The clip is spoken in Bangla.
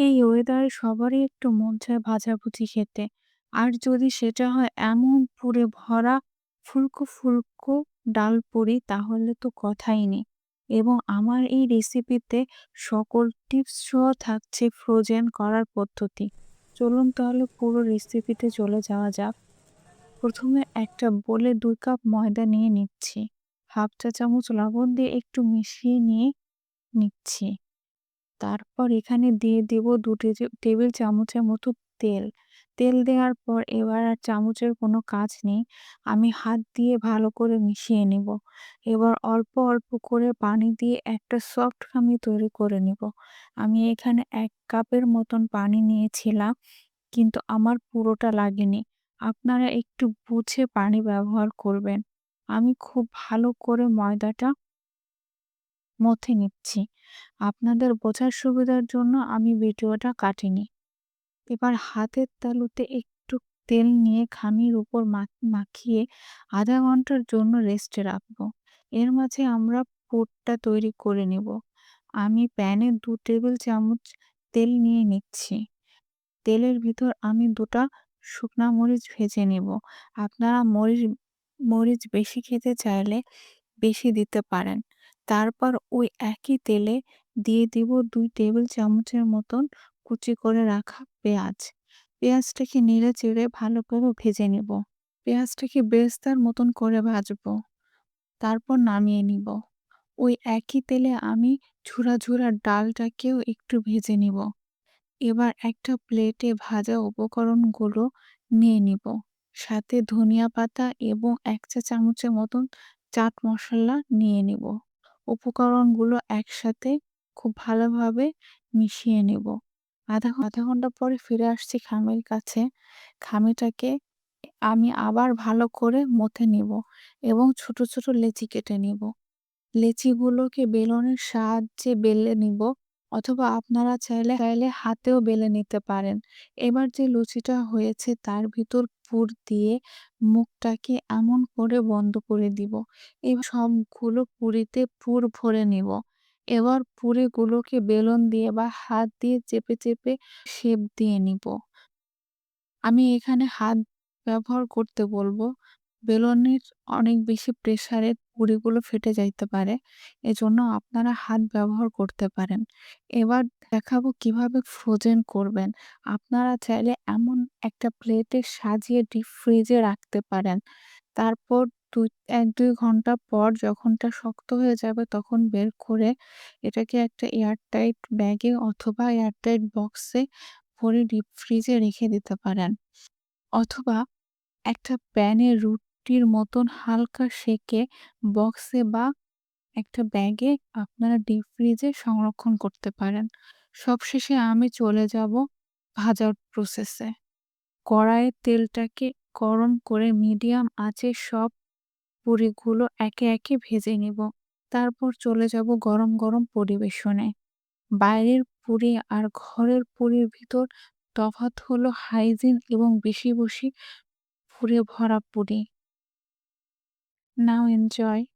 এই ওয়েদারে সবারই একটু মন চায় ভাজাভুজি খেতে। আর যদি সেটা হয় এমন পুরে ভরা ফুলকো, ফুলকো ডাল পুরি তাহলে তো কথাই নেই। এবং আমার এই রেসিপিতে সকল টিপস সহ থাকছে ফ্রোজেন করার পদ্ধতি। চলুন তাহলে পুরো রেসিপিতে চলে যাওয়া যাক। প্রথমে একটা বোলে ২ কাপ ময়দা নিয়ে নিচ্ছি। হাফ চা চামচ লবণ দিয়ে একটু মিশিয়ে নিয়ে নিচ্ছি। তারপর এখানে দিয়ে দেব ২ টেজে টেবিল চামচের মতো তেল। তেল দেওয়ার পর এবার আর চামচের কোনো কাজ নেই। আমি হাত দিয়ে ভালো করে মিশিয়ে নিব। এবার অল্প, অল্প করে পানি দিয়ে একটা সফট আমি তৈরি করে নিব। আমি এখানে এক কাপের মতন পানি নিয়েছিলাম, কিন্তু আমার পুরোটা লাগেনি। আপনারা একটু বুঝে পানি ব্যবহার করবেন। আমি খুব ভালো করে ময়দাটা মথে নিচ্ছি। আপনাদের বোঝার সুবিধার জন্য আমি ভিডিওটা কাটিনি। এবার হাতের তালুতে একটু তেল নিয়ে খামির উপর মাখিয়ে আধা ঘণ্টার জন্য রেস্টে রাখব। এর মাঝে আমরা পুরটা তৈরি করে নেব। আমি প্যানে দু টেবিল চামচ তেল নিয়ে নিচ্ছি। তেলের ভিতর আমি দুটা শুকনা মরিচ ভেজে নেব। আপনারা মরিচ মরিচ বেশি খেতে চাইলে বেশি দিতে পারেন। তারপর ওই একই তেলে দিয়ে দিব দুই টেবিল চামচের মতন কুচি করে রাখা পেঁয়াজ। পেঁয়াজটাকে নেড়ে চেড়ে ভালো করে ভেজে নেব। পেঁয়াজটাকে বেরেস্তার মতন করে ভাজবো। তারপর নামিয়ে নিব। ওই একই তেলে আমি ঝুরা, ঝুরা ডালটাকেও একটু ভেজে নিব। এবার একটা প্লেটে ভাজা উপকরণগুলো নিয়ে নিব। সাথে ধনিয়া পাতা এবং ১ চা চামচের মতন চাট মশলা নিয়ে নিব। উপকরণগুলো একসাথে খুব ভালোভাবে মিশিয়ে নেব। আধা আধা ঘণ্টা পরে ফিরে আসছি খামির কাছে। খামিটাকে আমি আবার ভালো করে মথে নিব এবং ছোট, ছোট লেচি কেটে নিব। লেচিগুলোকে বেলনের সাহায্যে বেলে নিব অথবা আপনারা চাইলে চাইলে হাতেও বেলে নিতে পারেন। এবার যে লুচিটা হয়েছে তার ভিতর পুর দিয়ে মুখটাকে এমন করে বন্ধ করে দিব। এবার সবগুলো পুরিতে পুর ভরে নিব। এবার পুরিগুলোকে বেলন দিয়ে বা হাত দিয়ে চেপে, চেপে শেপ দিয়ে নিব। আমি এখানে হাত ব্যবহার করতে বলব। বেলনের অনেক বেশি প্রেসারে পুরিগুলো ফেটে যাইতে পারে। এজন্য আপনারা হাত ব্যবহার করতে পারেন। এবার দেখাবো কীভাবে ফ্রোজেন করবেন। আপনারা চাইলে এমন একটা প্লেটে সাজিয়ে ডিপ ফ্রিজে রাখতে পারেন। তারপর দুই ১-২ ঘণ্টা পর যখনটা শক্ত হয়ে যাবে তখন বের করে এটাকে একটা এয়ারটাইট ব্যাগে অথবা এয়ারটাইট বক্সে ভরে ডিপ ফ্রিজে রেখে দিতে পারেন। অথবা একটা প্যানে রুটির মতন হালকা সেঁকে বক্সে বা একটা ব্যাগে আপনারা ডিপ ফ্রিজে সংরক্ষণ করতে পারেন। সবশেষে আমি চলে যাব ভাজার প্রসেসে। কড়াইয়ে তেলটাকে গরম করে মিডিয়াম আঁচে সব পুরিগুলো একে, একে ভেজে নিব। তারপর চলে যাব গরম, গরম পরিবেশনে। বাইরের পুরি আর ঘরের পুরির ভিতর তফাৎ হলো হাইজিন এবং বেশি, বেশি পুরে ভরা পুরি। now enjoy.